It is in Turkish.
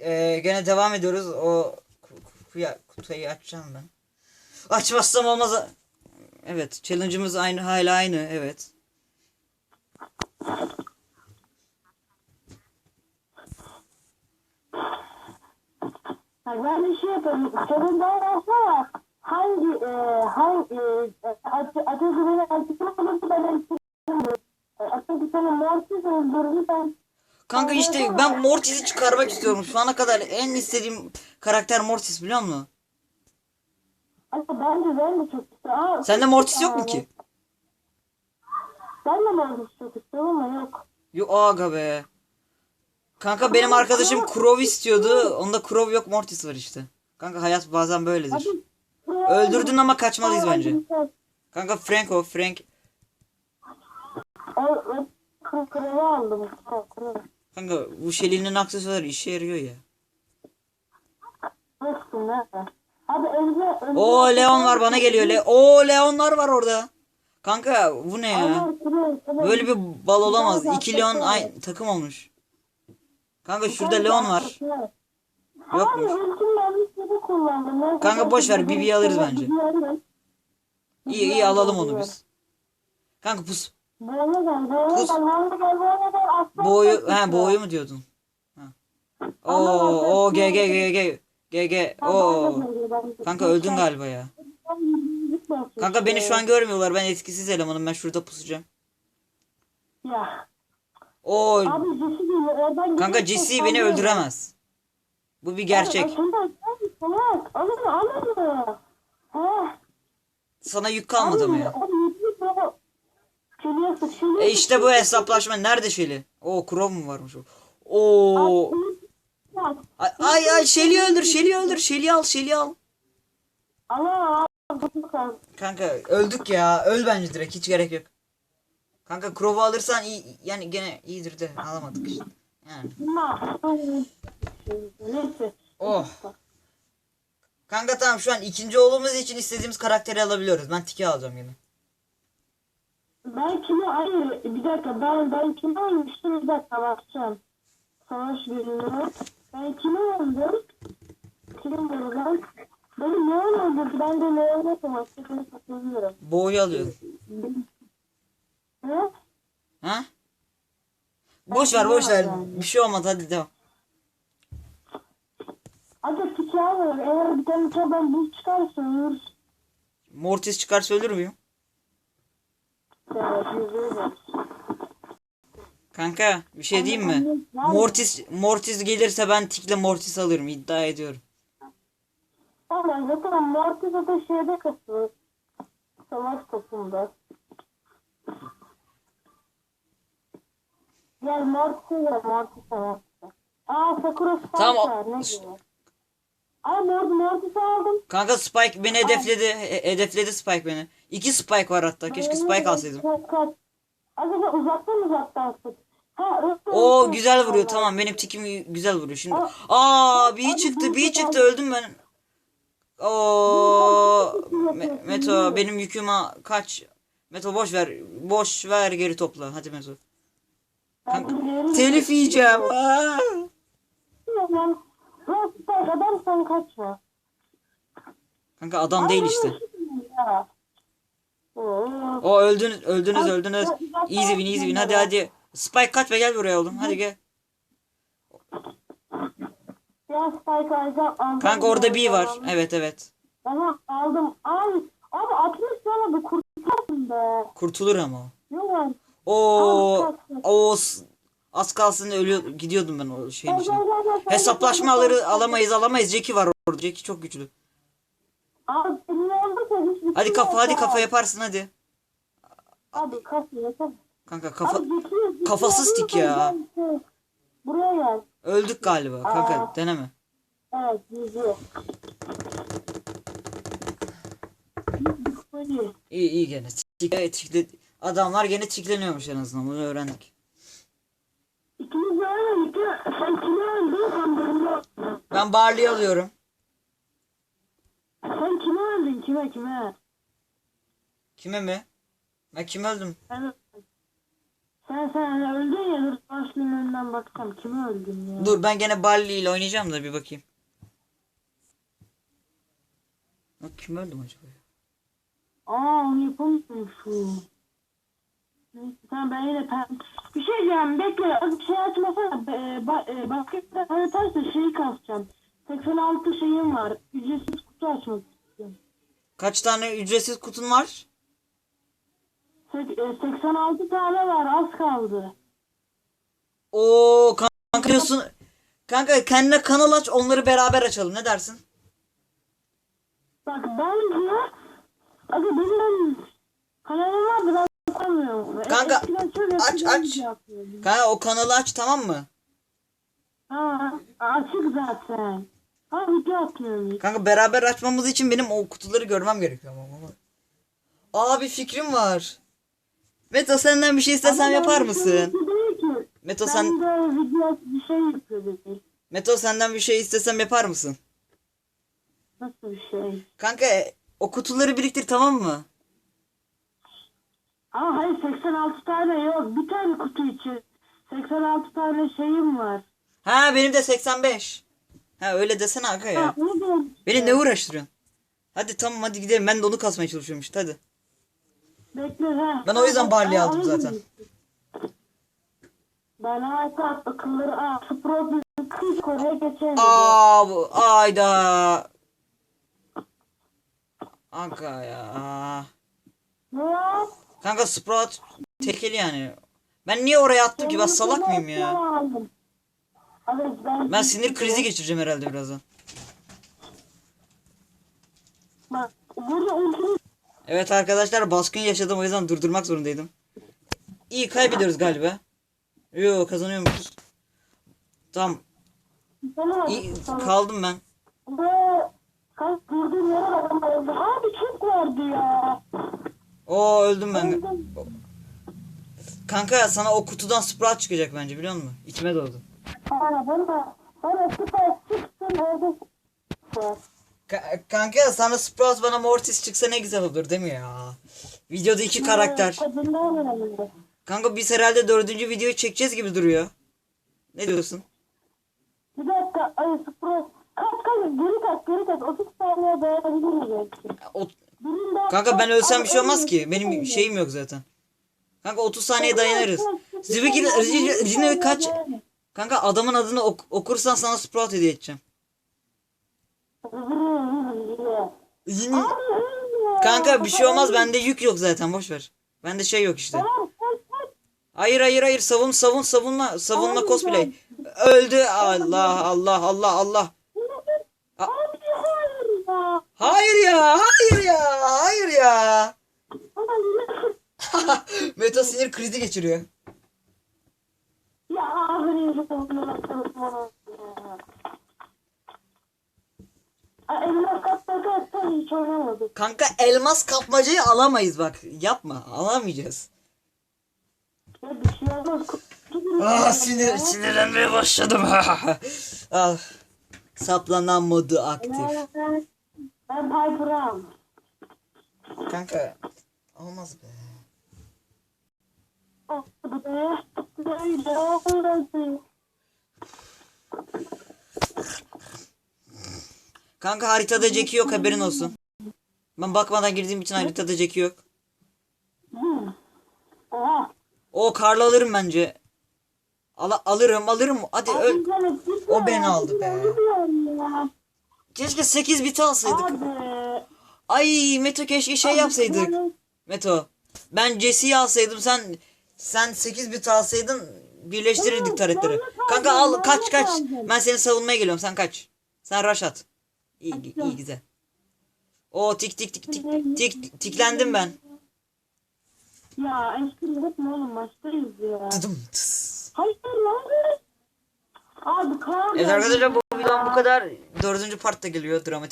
e, gene devam ediyoruz. O ku- kutuyu, açacağım ben. Açmazsam olmaz. Evet, challenge'ımız aynı hala aynı. Evet. Ben bir şey yapayım. Senin daha versene. Hangi, e, hangi, e, Atı- Atatürk'ün Atatürk'ün olursa ben öldürürüm. Atatürk'ün Mortis öldürdü ben. Kanka işte ben Mortis'i çıkarmak istiyorum. Şu ana kadar en istediğim karakter Mortis biliyor musun? Ama bence ben de çok istiyorum. Sende Mortis yok mu ki? Ben de Mortis çok istiyorum ama yok. Yok aga be. Kanka benim arkadaşım Crow istiyordu. Onda Crow yok Mortis var işte. Kanka hayat bazen böyledir. Öldürdün ama kaçmalıyız bence. Kanka Frank o Frank. Kırığı aldım. Kanka bu Shelly'nin aksesuarı işe yarıyor ya. Dostum? Abi önce... önce Oo Leon var bana geliyor. Le Oo Leonlar var orada. Kanka bu ne ya? Böyle bir bal olamaz. İki Leon aynı takım olmuş. Kanka şurada Leon var. Yokmuş. Kanka boş ver, Bibi'yi alırız bence. İyi iyi alalım onu biz. Kanka pus. Boğuyu, çok he boğuyu mu diyordun? Ben- o G G G G G G. Böyle- Kanka öldün galiba ya. Kanka beni şu an görmüyorlar. Ben etkisiz elemanım. Ben şurada pusacağım. Ya. Oradan Kanka Jesse beni öldüremez. Bu bir gerçek. Sana yük kalmadı mı ya? Şuraya E işte bu hesaplaşma. Nerede Shelly? Oo Crow mu varmış o? Oo. Ay ay, ay Shelly'i öldür. Shelly'i öldür. Shelly'i al. Shelly'i al. Allah Allah. Kanka öldük ya. Öl bence direkt. Hiç gerek yok. Kanka Crow'u alırsan iyi, yani gene iyidir de alamadık işte. Yani. Oh. Kanka tamam şu an ikinci oğlumuz için istediğimiz karakteri alabiliyoruz. Ben Tiki alacağım yine. Ben kimi hayır bir dakika ben ben kimi almıştım bir dakika bakacağım. Savaş günü. Ben kimi aldım? Kim var ben? Benim Leon öldürdü. Ben de Leon'a savaşta seni katılıyorum. Boğuyu alıyorum. Ne? Ha? Boş ver boş ver. Bir şey olmadı hadi devam. Hadi tiki alır. Eğer bir tane taban buz çıkarsa ölürüz. Mortis çıkarsa ölür müyüm? Kanka bir şey diyeyim mi? Mortis Mortis gelirse ben Tik'le Mortis alırım iddia ediyorum. Ama zaten Mortis da şeyde katılır. Savaş topunda. Gel Mortis'e gel Mortis savaşta. Aa Sakura Spike Tamam, var ne diyor? Aa Mort Mortis'i aldım. Kanka Spike beni hedefledi. he- Hedefledi Spike beni. İki Spike var hatta. Keşke Spike alsaydım. Acaba uzaktan uzaktan öyle. güzel vuruyor tamam benim tikim güzel vuruyor şimdi. Aa bir çıktı bir çıktı öldüm ben. Oo Me- Meto benim yüküme kaç. Meto boş ver boş ver geri topla hadi Meto. Biliyorum. Telif yiyeceğim. Aa. Kanka adam değil işte. Oo. O öldünüz öldünüz öldünüz. Easy win easy win hadi hadi. Spike kaç ve gel buraya oğlum hadi gel. Ya Spike alacağım. aldım. Kanka orada bir var. Evet evet. Aha aldım. Abi, abi 60 tane bir kurtarsın be. Kurtulur ama. Yok lan. Oo, o az kalsın ölüyor gidiyordum ben o şeyin içine. gel, gel, gel, gel. Hesaplaşma alırı alamayız alamayız. Jackie var orada. Jackie çok güçlü. Abi senin oldu sen hiçbir Hadi kafa hadi ya. kafa yaparsın hadi. Abi kafa yapalım. Kanka kafa Abi kafasız tik ya. Buraya gel. öldük galiba. Kanka Aa. deneme. Evet yüzü. İyi iyi gene. Tik, evet, tikle, adamlar gene tikleniyormuş en azından bunu öğrendik. İkimiz de öyle. iki- Sen kimi öldün? Sen birini. Ben Barley'i alıyorum. Sen kimi öldün? Kime kime? Kime mi? Ben kim öldüm? Sen Sen sen öldün ya dur başlığın önünden baksam kimi öldün ya? Dur ben gene Balli ile oynayacağım da bir bakayım. Lan kim öldüm acaba? ya? Aa onu yapamıyormuşum. Neyse tamam ben yine pen... Bir şey diyeceğim bekle az bir şey açmasana. Be, ba, e, baskette haritarsa şeyi kasacağım. 86 şeyim var. Ücretsiz kutu açmak istiyorum. Kaç tane ücretsiz kutun var? Sek- e, 86 tane var az kaldı. Oo kanka diyorsun. Kanka kendine kanal aç onları beraber açalım ne dersin? Bak bence Aga benim kanalım var da ben koymuyorum. Kanka, aç, aç. yapıyordum. Kanka o kanalı aç tamam mı? Ha, açık zaten. Ha video atmıyorum. Kanka beraber açmamız için benim o kutuları görmem gerekiyor ama. bir fikrim var. Meto senden bir şey istesem Ama yapar mısın? şey. Meto Ben sen de video bir şey yapıyordum. Meto senden bir şey istesem yapar mısın? Nasıl bir şey? Kanka o kutuları biriktir tamam mı? Ama hayır 86 tane yok. Bir tane kutu için. 86 tane şeyim var. Ha benim de 85. Ha öyle desene aga Ha, ya. da Beni ne uğraştırıyorsun? Hadi tamam hadi gidelim. Ben de onu kasmaya çalışıyorum işte hadi. Bekle ha. Ben o yüzden Barley Ha, aldım zaten. Ben harika akılları aa şu problem kız Kore'ye geçelim. Aa bu ayda. Aga ya. Ne? Kanka Sprout tekeli yani. Ben niye oraya attım ki? Ben salak mıyım ya? Ben, sinir krizi geçireceğim herhalde birazdan. Bak burada Evet arkadaşlar baskın yaşadım o yüzden durdurmak zorundaydım. İyi kaybediyoruz galiba. Yo kazanıyormuşuz. Tamam. İyi, kaldım ben. Abi çok vardı ya. Oo öldüm ben. Kanka sana o kutudan Sprout çıkacak bence biliyor musun? İçime doğdu. Aa, ben de bana süper çıksın orada var. Ka- kanka sana Sprout bana Mortis çıksa ne güzel olur değil mi ya? Videoda iki karakter. Kanka biz herhalde dördüncü videoyu çekeceğiz gibi duruyor. Ne diyorsun? Bir dakika ay sıfır. Kaç kaç geri kaç geri kaç. 30 saniye dayanabiliriz belki. O- Kanka ben ölsem bir şey olmaz ki. Benim şeyim yok zaten. Kanka 30 saniye dayanırız. Zibiki Rjine kaç? Kanka adamın adını ok- okursan sana Sprout hediye edeceğim. Yine- Kanka bir şey olmaz bende yük yok zaten boş ver. Bende şey yok işte. Hayır hayır hayır savun savun savunma savunma cosplay. Öldü Allah Allah Allah Allah. Hayır ya. Hayır ya hayır ya. Meto sinir krizi geçiriyor. Ya abi Aa, Elmas katladı atsan hiç oynamadık. Kanka elmas kapmacayı alamayız bak. Yapma alamayacağız. Ya bir şey olmaz. Ah sinir sinirlenmeye başladım. ah. Saplanan modu aktif. Ben, ben Piper'ım. Kanka olmaz be. Oh, be. Böyle olmadı. Kanka haritada Jackie yok haberin olsun. Ben bakmadan girdiğim için haritada Jackie yok. O Karlı alırım bence. Ala alırım alırım. Hadi öl. Gitme. O beni aldı be. Keşke 8 biti alsaydık. Abi. Ay Meto keşke şey yapsaydık. Meto. Ben Jesse'yi alsaydım sen sen 8 bit alsaydın birleştirirdik taretleri. Kanka al kaç kaç. Ben seni savunmaya geliyorum sen kaç. Sen rush at. İyi, iyi güzel. O tik tik tik tik tik tiklendim ben. Ya hep mi oğlum maçtayız ya. Tıdım tıs. Hayır lan. Abi kan. Evet arkadaşlar bu videom bu kadar. Dördüncü part da geliyor dramatik.